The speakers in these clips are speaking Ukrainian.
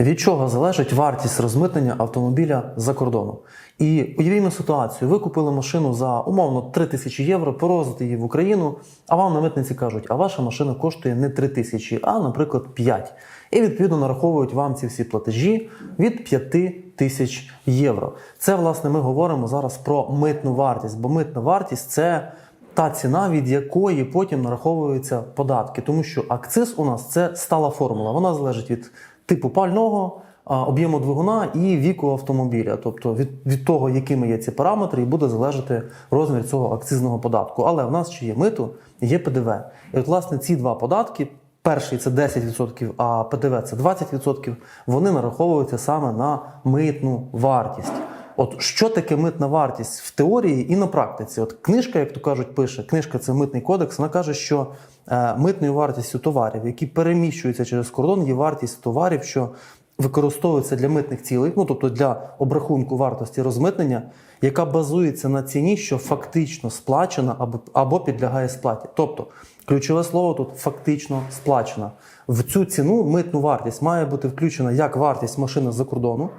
Від чого залежить вартість розмитнення автомобіля за кордоном? І уявімо ситуацію: ви купили машину за умовно 3 тисячі євро, порозити її в Україну, а вам на митниці кажуть, а ваша машина коштує не 3 тисячі, а, наприклад, 5. І відповідно нараховують вам ці всі платежі від 5 тисяч євро. Це, власне, ми говоримо зараз про митну вартість, бо митна вартість це та ціна, від якої потім нараховуються податки, тому що акциз у нас це стала формула. Вона залежить від типу пального, об'єму двигуна і віку автомобіля. Тобто від, від того, якими є ці параметри, і буде залежати розмір цього акцизного податку. Але в нас ще є мито, є ПДВ. І от, власне, ці два податки. Перший це 10%, а ПДВ це 20%, вони нараховуються саме на митну вартість. От що таке митна вартість в теорії і на практиці? От книжка, як то кажуть, пише, книжка це митний кодекс. Вона каже, що е, митною вартістю товарів, які переміщуються через кордон, є вартість товарів, що використовується для митних цілей, ну тобто для обрахунку вартості розмитнення, яка базується на ціні, що фактично сплачена або, або підлягає сплаті. Тобто ключове слово тут фактично сплачена. В цю ціну митну вартість має бути включена як вартість машини з-за кордону,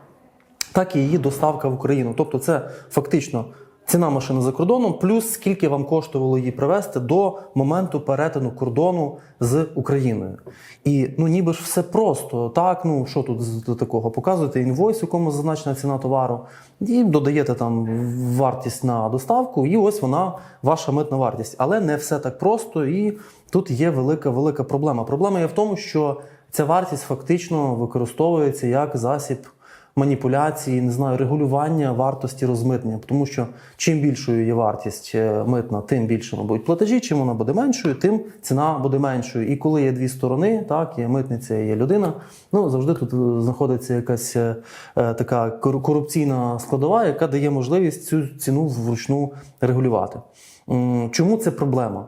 так і її доставка в Україну. Тобто, це фактично ціна машини за кордоном, плюс скільки вам коштувало її привезти до моменту перетину кордону з Україною. І ну ніби ж все просто. Так, ну що тут з такого? Показуєте інвойс, якому зазначена ціна товару, і додаєте там вартість на доставку, і ось вона ваша митна вартість. Але не все так просто, і тут є велика велика проблема. Проблема є в тому, що ця вартість фактично використовується як засіб маніпуляції, не знаю, регулювання вартості розмитнення. Тому що чим більшою є вартість е, митна, тим більшими будуть платежі. Чим вона буде меншою, тим ціна буде меншою. І коли є дві сторони, так є митниця, є людина. Ну завжди тут е, знаходиться якась е, така кору- корупційна складова, яка дає можливість цю ціну вручну регулювати. Чому це проблема?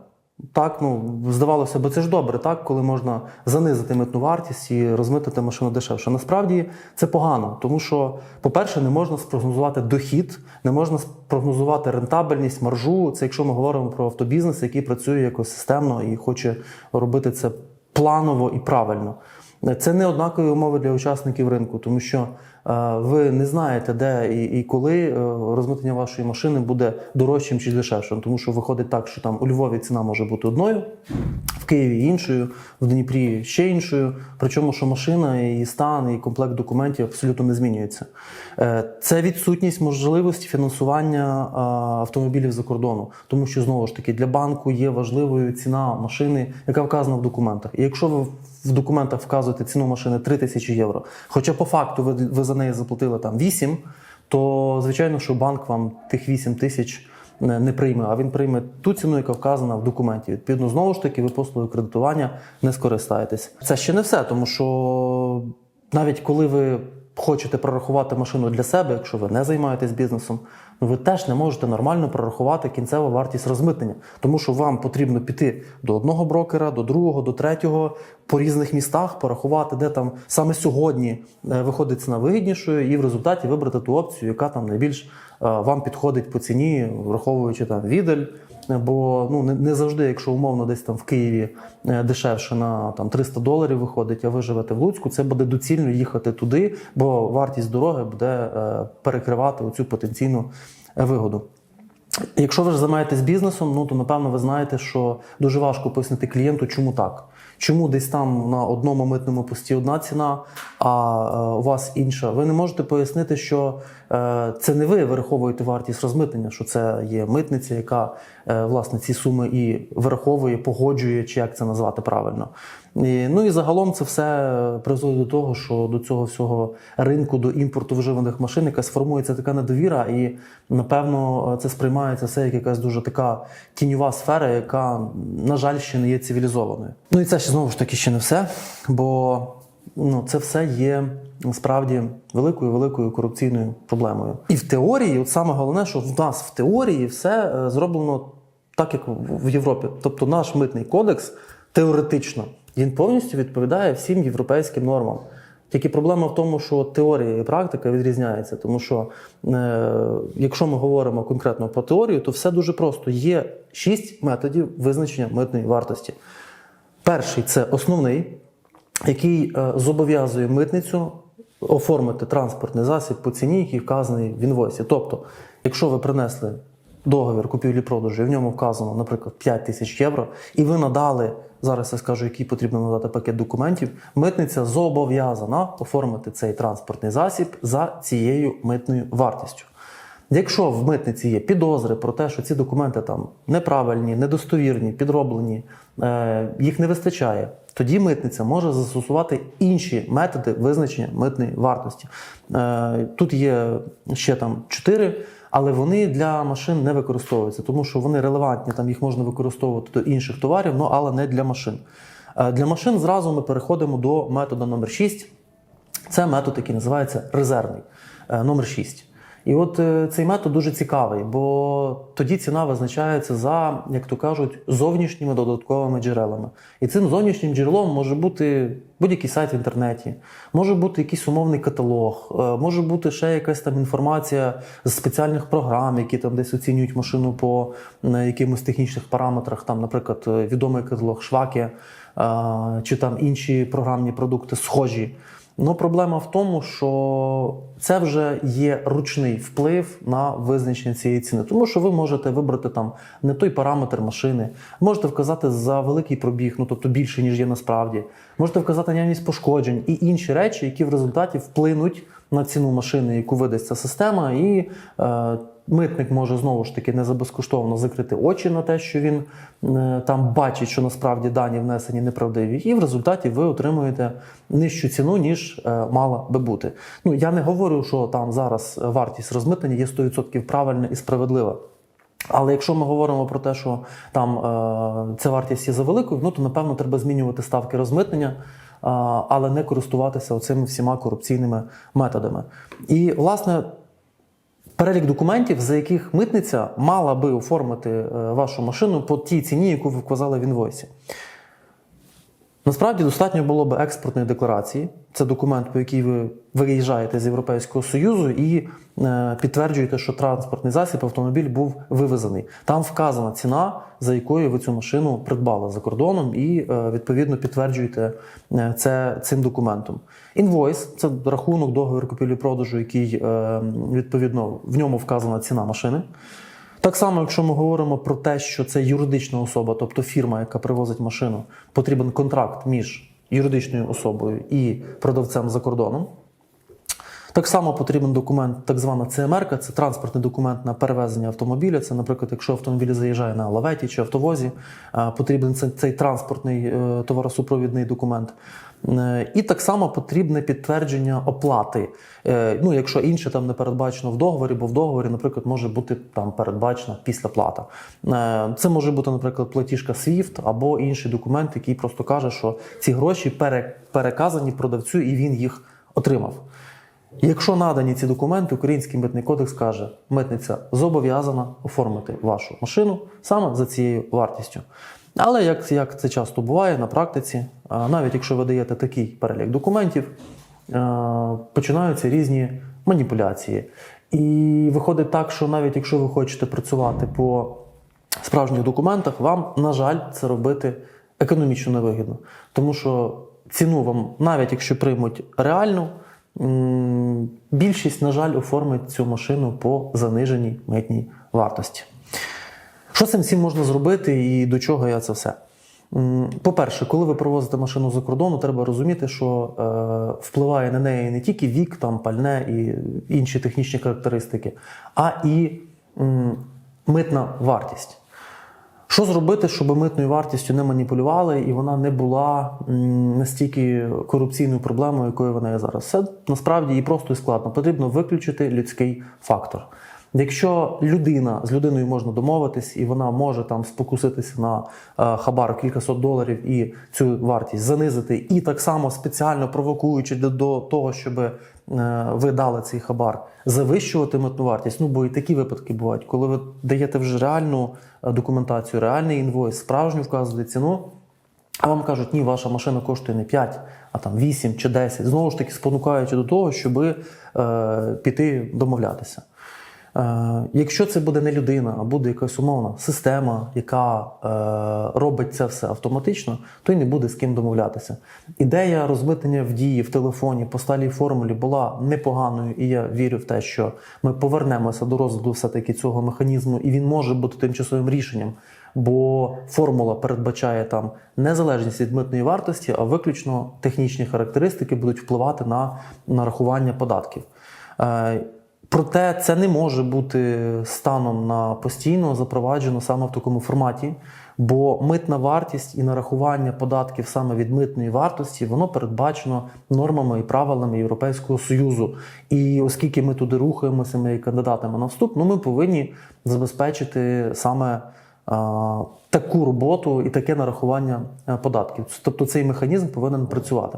Так, ну здавалося б, це ж добре, так, коли можна занизити митну вартість і розмитити машину дешевше. Насправді це погано, тому що, по-перше, не можна спрогнозувати дохід, не можна спрогнозувати рентабельність, маржу. Це якщо ми говоримо про автобізнес, який працює якось системно і хоче робити це планово і правильно. Це не однакові умови для учасників ринку, тому що ви не знаєте, де і, і коли е, розмитнення вашої машини буде дорожчим чи дешевшим. Тому що виходить так, що там у Львові ціна може бути одною, в Києві іншою, в Дніпрі ще іншою. Причому, що машина, її стан, і комплект документів абсолютно не змінюється. Е, Це відсутність можливості фінансування е, автомобілів за кордону, тому що знову ж таки для банку є важливою ціна машини, яка вказана в документах. І якщо ви в документах вказуєте ціну машини 3 тисячі євро, хоча по факту ви, ви неї заплатили там 8, то звичайно, що банк вам тих 8 тисяч не не прийме, а він прийме ту ціну, яка вказана в документі. Відповідно, знову ж таки, ви послугою кредитування не скористаєтесь. Це ще не все, тому що навіть коли ви хочете прорахувати машину для себе, якщо ви не займаєтесь бізнесом, ну ви теж не можете нормально прорахувати кінцеву вартість розмитнення, тому що вам потрібно піти до одного брокера, до другого, до третього по різних містах, порахувати, де там саме сьогодні е, виходить ціна вигіднішою, і в результаті вибрати ту опцію, яка там найбільш е, вам підходить по ціні, враховуючи там відель. Бо ну не, завжди, якщо умовно десь там в Києві е, дешевше на там 300 доларів виходить, а ви живете в Луцьку, це буде доцільно їхати туди, бо вартість дороги буде е, перекривати оцю потенційну е, вигоду. Якщо ви ж займаєтесь бізнесом, ну то напевно ви знаєте, що дуже важко пояснити клієнту, чому так. Чому десь там на одному митному пості одна ціна, а у вас інша. Ви не можете пояснити, що це не ви вираховуєте вартість розмитнення, що це є митниця, яка е, власне ці суми і вираховує, погоджує, чи як це назвати правильно. І, ну і загалом це все призводить до того, що до цього всього ринку до імпорту вживаних машин якась формується така недовіра, і напевно це сприймається все як якась дуже така тіньова сфера, яка, на жаль, ще не є цивілізованою. Ну і це ще знову ж таки ще не все, бо ну, це все є насправді великою великою корупційною проблемою. І в теорії, от саме головне, що в нас в теорії все е, зроблено так, як в Європі. Тобто наш митний кодекс теоретично він повністю відповідає всім європейським нормам. Тільки проблема в тому, що теорія і практика відрізняється, тому що е, якщо ми говоримо конкретно про теорію, то все дуже просто. Є шість методів визначення митної вартості. Перший це основний, який е, зобов'язує митницю оформити транспортний засіб по ціні, який вказаний в інвойсі. Тобто, якщо ви принесли договір купівлі-продажу, і в ньому вказано, наприклад, 5 тисяч євро, і ви надали, зараз я скажу, який потрібно надати пакет документів, митниця зобов'язана оформити цей транспортний засіб за цією митною вартістю. Якщо в митниці є підозри про те, що ці документи там неправильні, недостовірні, підроблені, е, їх не вистачає, тоді митниця може застосувати інші методи визначення митної вартості. Е, тут є ще там чотири, але вони для машин не використовуються, тому що вони релевантні, там їх можна використовувати до інших товарів, ну але не для машин. Е, Для машин зразу ми переходимо до методу номер 6. Це метод, який називається резервний, номер 6. І от е, цей метод дуже цікавий, бо тоді ціна визначається за, як то кажуть, зовнішніми додатковими джерелами. І цим зовнішнім джерелом може бути будь-який сайт в інтернеті, може бути якийсь умовний каталог, е, може бути ще якась там інформація з спеціальних програм, які там десь оцінюють машину по якимось технічних параметрах, там, наприклад, е, відомий каталог Шваки чи там інші програмні продукти схожі. Ну, проблема в тому, що це вже є ручний вплив на визначення цієї ціни, тому що ви можете вибрати там не той параметр машини, можете вказати за великий пробіг, ну тобто більше ніж є насправді. Можете вказати наявність пошкоджень і інші речі, які в результаті вплинуть на ціну машини, яку видасть ця система, і е, митник може знову ж таки не за закрити очі на те, що він е, там бачить, що насправді дані внесені неправдиві, і в результаті ви отримуєте нижчу ціну, ніж е, мала би бути. Ну я не говорю, що там зараз вартість розмитнення є 100% правильна і справедлива. Але якщо ми говоримо про те, що там е, ця вартість є за великою, ну то напевно треба змінювати ставки розмитнення, але не користуватися оцими всіма корупційними методами. І власне. Перелік документів, за яких митниця мала би оформити е, вашу машину по тій ціні, яку ви вказали в інвойсі. Насправді достатньо було б експортної декларації. Це документ, по який ви виїжджаєте з Європейського Союзу і е, підтверджуєте, що транспортний засіб, автомобіль був вивезений. Там вказана ціна, за якою ви цю машину придбали за кордоном, і е, відповідно підтверджуєте е, це цим документом. Інвойс це рахунок договору купівлі-продажу, який відповідно в ньому вказана ціна машини. Так само, якщо ми говоримо про те, що це юридична особа, тобто фірма, яка привозить машину, потрібен контракт між юридичною особою і продавцем за кордоном. Так само потрібен документ, так звана ЦМР, це транспортний документ на перевезення автомобіля. Це, наприклад, якщо автомобіль заїжджає на лаветі чи автовозі, потрібен цей, транспортний е, товаросупровідний документ. Е, І так само потрібне підтвердження оплати. Е, Ну, якщо інше там не передбачено в договорі, бо в договорі, наприклад, може бути там передбачена післяплата. Е, Це може бути, наприклад, платіжка SWIFT або інший документ, який просто каже, що ці гроші пере- переказані продавцю, і він їх отримав. Якщо надані ці документи, Український митний кодекс каже, митниця зобов'язана оформити вашу машину саме за цією вартістю. Але як, як це часто буває на практиці, навіть якщо ви даєте такий перелік документів, починаються різні маніпуляції. І виходить так, що навіть якщо ви хочете працювати по справжніх документах, вам, на жаль, це робити економічно невигідно. Тому що ціну вам, навіть якщо приймуть реальну, більшість, на жаль, оформить цю машину по заниженій митній вартості. Що з цим всім можна зробити і до чого я це все? По-перше, коли ви провозите машину за кордону, треба розуміти, що е, впливає на неї не тільки вік, там, пальне і інші технічні характеристики, а і м, митна вартість. Що зробити, щоб митною вартістю не маніпулювали і вона не була настільки корупційною проблемою, якою вона є зараз? Це насправді і просто і складно. Потрібно виключити людський фактор. Якщо людина з людиною можна домовитись, і вона може там спокуситися на е, хабар кількасот доларів і цю вартість занизити, і так само спеціально провокуючи до, того, щоб ви дали цей хабар, завищувати митну вартість. Ну бо і такі випадки бувають, коли ви даєте вже реальну е, документацію, реальний інвойс, справжню вказуєте ціну. А вам кажуть, ні, ваша машина коштує не 5, а там 8 чи 10. Знову ж таки, спонукаючи до того, щоб е, піти домовлятися. Е, якщо це буде не людина, а буде якась умовна система, яка е, робить це все автоматично, то й не буде з ким домовлятися. Ідея розмитнення в дії в телефоні по сталій формулі була непоганою, і я вірю в те, що ми повернемося до розгляду все-таки цього механізму, і він може бути тимчасовим рішенням. Бо формула передбачає там незалежність від митної вартості, а виключно технічні характеристики будуть впливати на нарахування податків. Проте це не може бути станом на постійно запроваджено саме в такому форматі, бо митна вартість і нарахування податків саме від митної вартості воно передбачено нормами і правилами Європейського союзу. І оскільки ми туди рухаємося, ми кандидатами на вступ, ну ми повинні забезпечити саме а, таку роботу і таке нарахування е, податків. Тобто цей механізм повинен працювати.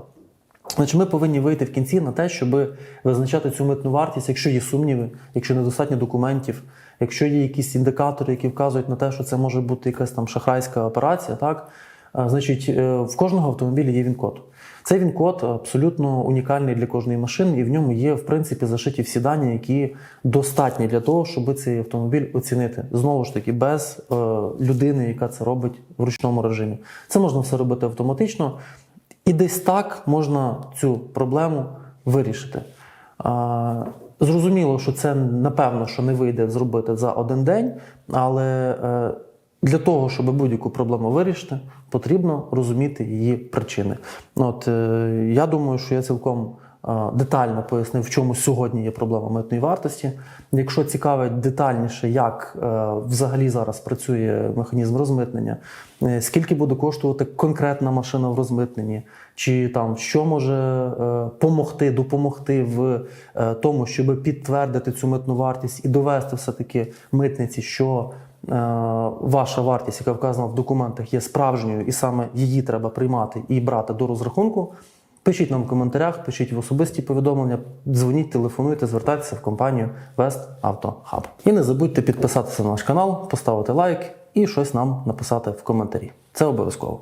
Значить, ми повинні вийти в кінці на те, щоб визначати цю митну вартість, якщо є сумніви, якщо недостатньо документів, якщо є якісь індикатори, які вказують на те, що це може бути якась там шахрайська операція, так значить, е, в кожного автомобіля є він-код. Цей він-код абсолютно унікальний для кожної машини, і в ньому є в принципі зашиті всі дані, які достатні для того, щоб цей автомобіль оцінити. Знову ж таки, без е, людини, яка це робить в ручному режимі. Це можна все робити автоматично. І десь так можна цю проблему вирішити. Зрозуміло, що це напевно що не вийде зробити за один день, але е, для того, щоб будь-яку проблему вирішити, потрібно розуміти її причини. От е, я думаю, що я цілком детально пояснив, в чому сьогодні є проблема митної вартості. Якщо цікавить детальніше, як е, взагалі зараз працює механізм розмитнення, е, скільки буде коштувати конкретна машина в розмитненні, чи там що може е, помогти, допомогти в е, тому, щоб підтвердити цю митну вартість і довести все-таки митниці, що е, ваша вартість, яка вказана в документах, є справжньою, і саме її треба приймати і брати до розрахунку. Пишіть нам в коментарях, пишіть в особисті повідомлення, дзвоніть, телефонуйте, звертайтеся в компанію West Auto Hub. І не забудьте підписатися на наш канал, поставити лайк і щось нам написати в коментарі. Це обов'язково.